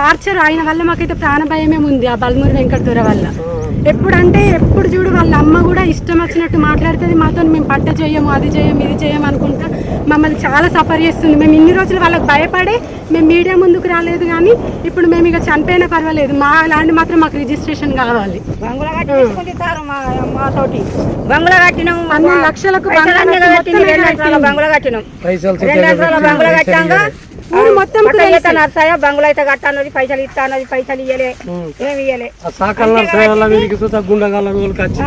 Torture ఆయన వల్ల మాకైతే ప్రాణభయమే ఉంది ఆ బల్మూరి వెంకట దొర వల్ల. ఎప్పుడంటే ఎప్పుడు చూడు వాళ్ళ అమ్మ కూడా ఇష్టం వచ్చినట్టు మాట్లాడుతుంది మాతో మేము పట్ట చేయము అది చేయము ఇది చేయము అనుకుంటా మమ్మల్ని చాలా సఫర్ చేస్తుంది. మేము ఇన్ని రోజులు వాళ్ళకి భయపడే మేము మీడియా ముందుకు రాలేదు కానీ ఇప్పుడు మేము ఇక చనిపోయినా పర్వాలేదు. మా ల్యాండ్ మాత్రం మాకు రిజిస్ట్రేషన్ కావాలి. బంగుళా కట్టినాం అన్ని లక్షలకు బంగుళా కట్టినాం. మొత్తం నర్సయ్య అయితే కట్టన్నది పైసలు ఇస్తా అన్నది పైసలు ఇయ్యలే. ఏమి ఇయ్యలే. ఆ సాకల్ నర్సయ్య వీరికి సుతా గుండగాల రోజులకి వచ్చి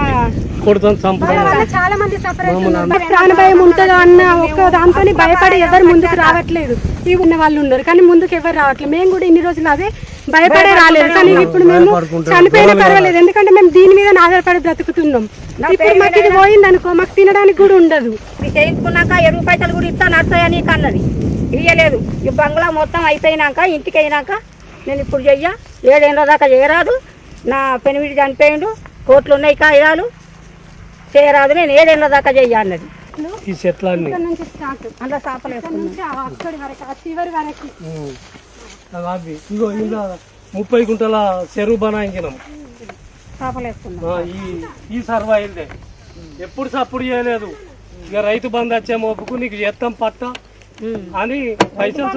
కొడుతుంది చంపుతాం. వల్ల చాలా మంది సఫర్ అవుతున్నారు. ప్రాణభయం ఉంటుందో అన్న ఒక్క దాంతో భయపడి ఎవరు ముందుకు రావట్లేదు. ఈ ఉన్న వాళ్ళు ఉన్నారు. కానీ ముందుకు ఎవరు రావట్లేదు. మేము కూడా ఇన్ని రోజులు అదే భయపడే రాలేదు. కానీ ఇప్పుడు మేము చనిపోయినా పర్వాలేదు. ఎందుకంటే మేము దీని మీద ఆధారపడి బ్రతుకుతున్నాం. ఇప్పుడు మాకు ఇది పోయింది అనుకో మాకు తినడానికి కూడా ఉండదు. ఇది చేయించుకున్నాక ఎరువు పైసలు కూడా ఇస్తా నర్సయ్య నీకు అన్నది. ఇయ్యలేదు. ఈ బంగ్లా మొత్తం అయిపోయినాక ఇంటికి అయినాక నేను ఇప్పుడు చెయ్య. ఏడేళ్ళ దాకా చేయరాదు. నా పెనిమిడి చనిపోయిండు. కోట్లు ఉన్నాయి కాగితాలు చేయరాదు. నేను ఏడేళ్ళ దాకా చెయ్య అన్నది. ఈ చెట్లన్నీ. ఇక్కడ నుంచి స్టార్ట్ అందులో చేపలు నుంచి ఆ అక్కడి వరకు ఆ చివరి వరకు. అవి ఇగో ఇలా ముప్పై గుంటల చెరువు బనాయించినాం ఈ ఈ సర్వాయిల్దే ఎప్పుడు సప్పుడు చేయలేదు. ఇక రైతు బంధు వచ్చే మోపుకు నీకు చేస్తాం పట్ట అని పైసలు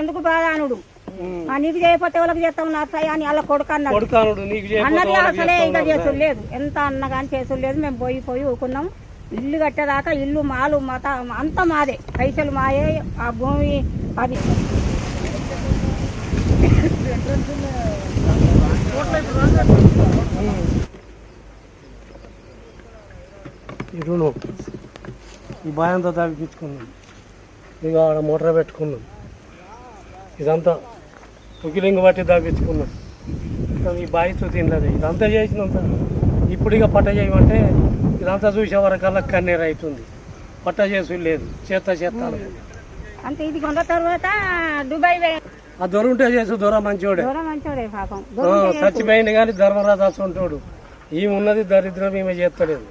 ఎందుకు బాధ అనుడు? ఉమ్. ఆ నీకు చేయకపోతే ఎవరికి చేస్తాం నర్సయ్య అని అలా కొడుకు అన్నాడు. అన్నది వాళ్ళకి అసలే ఇంకా అన్నాడు. చేసుడు లేదు ఎంత అన్న కానీ చేసుడు లేదు మేము పోయి పోయి ఊకున్నాం ఇల్లు కట్టేదాకా ఇల్లు మాలు మత అంతా మాదే. పైసలు మాయే ఆ భూమి అది. ఈ రుణం ఈ భయంతో తాగిపించుకున్నాం ఇక ఆడ మోటార్ పెట్టుకున్నాం. ఇదంతా ఉకిలింగ బట్టి తగ్గించుకున్నాం ఈ బాయితో తినలేదు ఇదంతా చేసినంత ఇప్పుడు ఇక పట్ట చేయమంటే ఇదంతా చూసే వరకల్లా కన్నీరు అవుతుంది. పట్ట చేసి లేదు. చేత చేత అంటే ఇది కొన్న తర్వాత దుబాయ్ ఆ దొర ఉంటే చేసు దొర మంచోడే. చచ్చిపోయింది కానీ ధర్మరాజు అసలు ఉంటాడు. ఈమె ఉన్నది దరిద్రం ఈమె చేస్తలేదు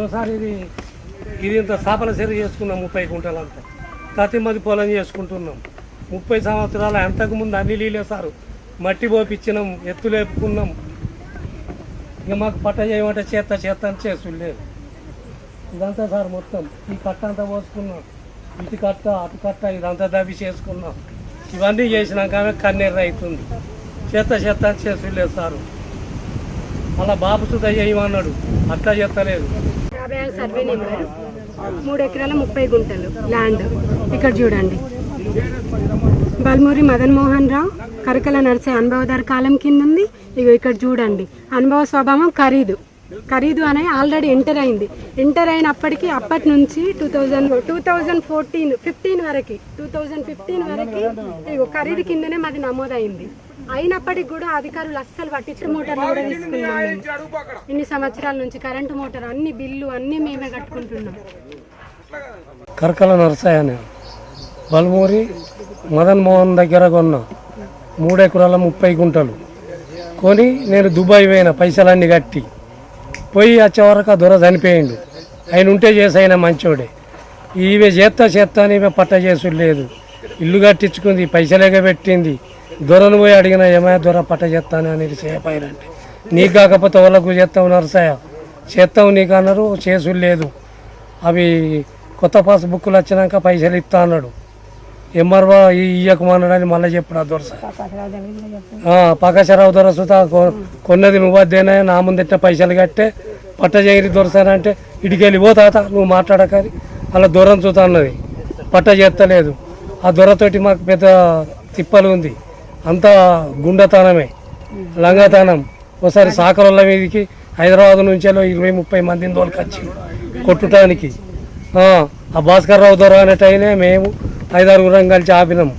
ఒకసారి ఇది ఇది ఇంత స్థాపన సరి చేసుకున్నాం ముప్పై కుంటలంతా. ప్రతి మది పొలం చేసుకుంటున్నాం. ముప్పై సంవత్సరాల అంతకు ముందు అన్ని నీళ్ళేసారు మట్టి పోపిచ్చినాం ఎత్తు లేపుకున్నాం. ఇక మాకు పట్ట చేయమంటే చేత చేత అని చేసుడు లేదు. ఇదంతా సార్ మొత్తం. ఈ కట్ట అంతా పోసుకున్నాం. ఇటు కట్ట అటు కట్ట ఇదంతా దవ్వి చేసుకున్నాం. ఇవన్నీ చేసినాక ఆమె కన్నీరు అవుతుంది చేత చేత చేసులేదు సారు. అలా బాబు సుధ చేయమన్నాడు. అట్లా చేస్తలేదు సర్వే నెంబర్. మూడు ఎకరాల ముప్పై గుంటలు ల్యాండ్. ఇక్కడ చూడండి. బల్మూరి మదన్ మోహన్ రావు కరకల నడిచే అనుభవదారు కాలం కింద ఉంది ఇగో ఇక్కడ చూడండి. అనుభవ స్వభావం ఖరీదు. ఖరీదు అనే ఆల్రెడీ ఎంటర్ అయింది. ఎంటర్ అయినప్పటికీ అప్పటి నుంచి two thousand two thousand fourteen fifteen వరకు టూ థౌజండ్ ఫిఫ్టీన్ వరకు ఖరీదు కిందనే మాది నమోదైంది. అయినప్పటికి కూడా అధికారులు అస్సలు పట్టించిన మోటార్లు కూడా తీసుకున్నాం ఇన్ని సంవత్సరాల నుంచి కరెంటు మోటార్ అన్ని బిల్లు అన్నీ మేమే కట్టుకుంటున్నాం. కరకల నరసాయ అని బల్మూరి మదన్ మోహన్ దగ్గర కొన్న మూడు ఎకరాల ముప్పై గుంటలు. కొని నేను దుబాయ్ పోయిన పైసలన్నీ కట్టి. పోయి వచ్చే వరకు ఆ దొర చనిపోయిండు. ఆయన ఉంటే చేసి ఆయన మంచోడే. ఈమె చేస్తా చేస్తా అని ఈమె పట్ట చేసుడు లేదు. ఇల్లు కట్టించుకుంది పైసలేగా పెట్టింది దొరను పోయి అడిగిన ఏమయ్య దొర పట్ట చేస్తాను అనేది చేయపోయినంటే నీకు కాకపోతే వాళ్ళకు చేస్తావు నరసాయ చేస్తావు నీకు అన్నారు చేసుడు లేదు. అవి కొత్త పాస్ బుక్కులు వచ్చినాక పైసలు ఇస్తా అన్నాడు. ఎంఆర్ఓ ఇయ్యకమన్నాడని మళ్ళీ చెప్పిన ఆ దొరస. పకాశరావు దొర కొ- కొన్నది నువ్వు అదేనా నా ముందెట్ట పైసలు కట్టే పట్ట చేయరి దొరసానంటే ఇటుకెళ్ళి పో తాత నువ్వు మాట్లాడకని అలా దొరం చూతా అన్నది. పట్ట చేస్తలేదు ఆ దొరతోటి మాకు పెద్ద తిప్పలు ఉంది. అంతా గుండతనమే. లంగతనం. ఒకసారి సాకరుల మీదకి హైదరాబాద్ నుంచి ఇరవై ముప్పై మందిని తోలుకొచ్చి కొట్టుటానికి. ఆ, ఆ భాస్కర్ రావు దొర అనేటైనే మేము ఐదారుగురం కలిసి ఆపినాం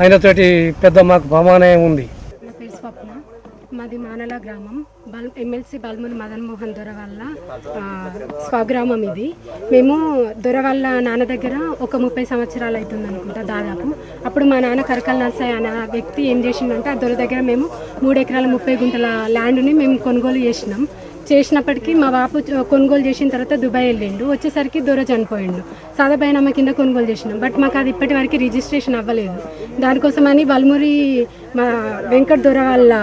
ఆయనతోటి పెద్ద మాకు ప్రమాణయం ఉంది. నా పేరు స్వప్న. మాది మానల గ్రామం. బల్ ఎమ్మెల్సీ బల్ముల్ మదన్ మోహన్ దొరవల్ల స్వగ్రామం ఇది. మేము దొరవల్ల నాన్న దగ్గర ఒక ముప్పై సంవత్సరాలు అవుతుంది అనుకుంటా దాదాపు. అప్పుడు మా నాన్న కరకల నర్సయ్య అనే వ్యక్తి ఏం చేసిండంటే ఆ దొర దగ్గర మేము మూడు ఎకరాల ముప్పై గుంటల ల్యాండ్ని మేము కొనుగోలు చేసినాం. చేసినప్పటికీ మా బాపు కొనుగోలు చేసిన తర్వాత దుబాయ్ వెళ్ళిండు. వచ్చేసరికి దొర చనిపోయిండు. సాదా కింద కొనుగోలు చేసినాం. బట్ మాకు అది ఇప్పటి వరకు రిజిస్ట్రేషన్ అవ్వలేదు. దానికోసమని బల్మురి మా వెంకట దొర వాళ్ళ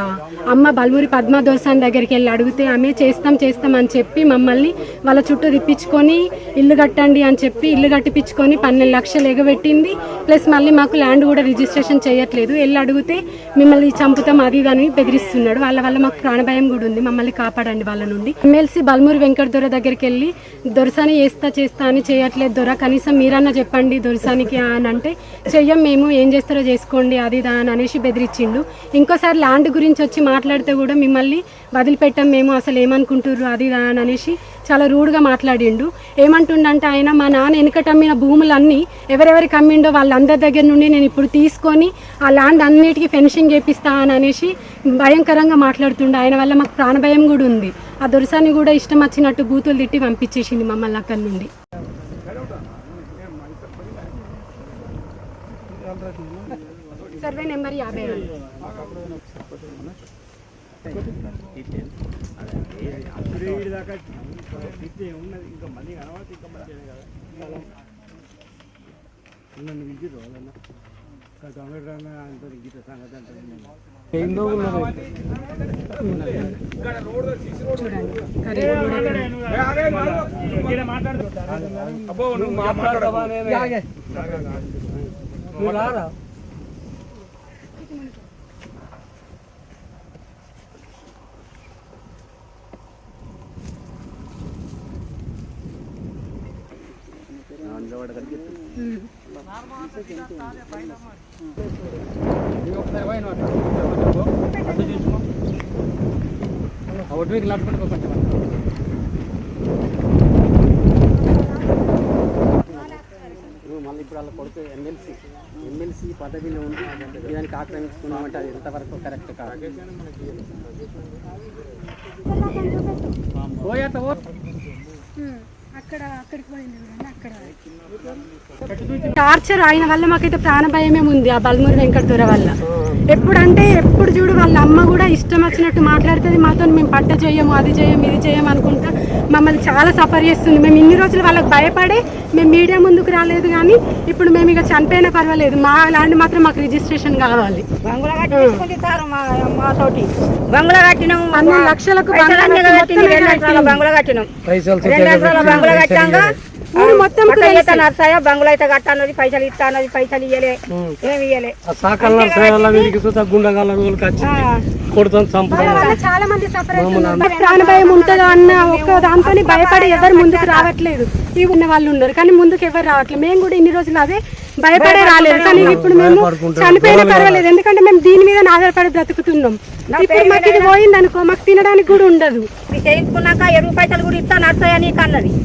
అమ్మ బల్మూరి పద్మా దోసాన్ దగ్గరికి వెళ్ళి అడిగితే ఆమె చేస్తాం చేస్తాం అని చెప్పి మమ్మల్ని వాళ్ళ చుట్టూ తిప్పించుకొని ఇల్లు కట్టండి అని చెప్పి ఇల్లు కట్టిపించుకొని పన్నెండు లక్షలు ఎగబెట్టింది. ప్లస్ మళ్ళీ మాకు ల్యాండ్ కూడా రిజిస్ట్రేషన్ చేయట్లేదు. వెళ్ళి అడిగితే మిమ్మల్ని చంపుతాం అది ఇది అని బెదిరిస్తున్నాడు. వాళ్ళ వల్ల మాకు ప్రాణభయం కూడా ఉంది. మమ్మల్ని కాపాడండి వాళ్ళ నుండి. ఎమ్మెల్సీ బల్మూరి వెంకట దొర దగ్గరికి వెళ్ళి దొరసాని చేస్తా చేస్తా అని చేయట్లేదు దొర. కనీసం మీరన్నా చెప్పండి దొరసానికి అని అంటే చెయ్యం మేము ఏం చేస్తారో చేసుకోండి అది ఇది అని అనేసి బెదిరించిండు ఇంకోసారి ల్యాండ్ గురించి వచ్చి మాట్లాడితే కూడా మిమ్మల్ని వదిలిపెట్టాం మేము అసలు ఏమనుకుంటుర్రు అది అని అనేసి చాలా రూడ్గా మాట్లాడిండు. ఏమంటుండంటే ఆయన మా నాన్న వెనుకట అమ్మిన భూములన్నీ ఎవరెవరికి అమ్మిండో వాళ్ళందరి దగ్గర నుండి నేను ఇప్పుడు తీసుకొని ఆ ల్యాండ్ అన్నిటికీ ఫెన్షింగ్ చేపిస్తా అని అనేసి భయంకరంగా మాట్లాడుతుండే. ఆయన వల్ల మాకు ప్రాణభయం కూడా ఉంది. ఆ దొరసాన్ని కూడా ఇష్టం వచ్చినట్టు బూతులు తిట్టి పంపించేసింది మమ్మల్ని అక్కడి నుండి. సర్వే నెంబర్ యాభై రెండు. ఏందో ఉన్నది చూడండి ఖరీదు నువ్వు మళ్ళీ ఇప్పుడు వాళ్ళ కొడుకు ఎమ్మెల్సీ ఎమ్మెల్సీ పదవిలో ఉండి దానికి ఆక్రమించుకున్నామంటే అది ఎంతవరకు కరెక్ట్ కాదు పోయేట ఓ అక్కడ అక్కడికి పోయింది చూడండి, అక్కడ. టార్చర్ ఆయన వల్ల మాకైతే ప్రాణభయమే ఉంది ఆ బల్మూరి వెంకటదూర వల్ల. ఎప్పుడంటే ఎప్పుడు చూడు వాళ్ళ అమ్మ కూడా ఇష్టం వచ్చినట్టు మాట్లాడుతుంది మాతో మేము పట్ట చేయము అది చేయము ఇది చేయము అనుకుంటా మమ్మల్ని చాలా సఫర్ చేస్తుంది. మేము ఇన్ని రోజులు వాళ్ళకి భయపడే మేము మీడియా ముందుకు రాలేదు కానీ ఇప్పుడు మేము ఇక చనిపోయినా పర్వాలేదు. మా ల్యాండ్ మాత్రం మాకు రిజిస్ట్రేషన్ కావాలి. బంగుళా కట్టినాం. లక్షలకు బంగ్లా కట్టినాం. కట్టాక ఊరు మొత్తం అయితే నర్సాయా బంగుళా అయితే కట్టన్నది పైసలు ఇస్తా అన్నది పైసలు ఇయ్యలే. ఏమి ఇయ్యలే. ఆ సాకల్ నర్సయ్య వీరికి చూస్తే గుండగాల వీళ్ళకి వచ్చి కొడుతాం చంపుతాం. వల్ల చాలా మంది సఫర్ అవుతున్నారు. ప్రాణ భయం ఉంటుందో అన్న ఒక్క దాంతో భయపడి ఎవరు ముందుకు రావట్లేదు. ఈ ఉన్న వాళ్ళు ఉన్నారు కానీ ముందుకు ఎవరు రావట్లేదు. మేము కూడా ఇన్ని రోజులు అదే భయపడే రాలేదు. కానీ ఇప్పుడు మేము చనిపోయినా పర్వాలేదు. ఎందుకంటే మేము దీని మీద ఆధారపడి బ్రతుకుతున్నాం. ఇప్పుడు మాకు ఇది పోయింది అనుకో మాకు తినడానికి కూడా ఉండదు. చేయించుకున్నాక ఎరువు పైసలు కూడా ఇస్తా నర్సయ్య నీకు అన్నది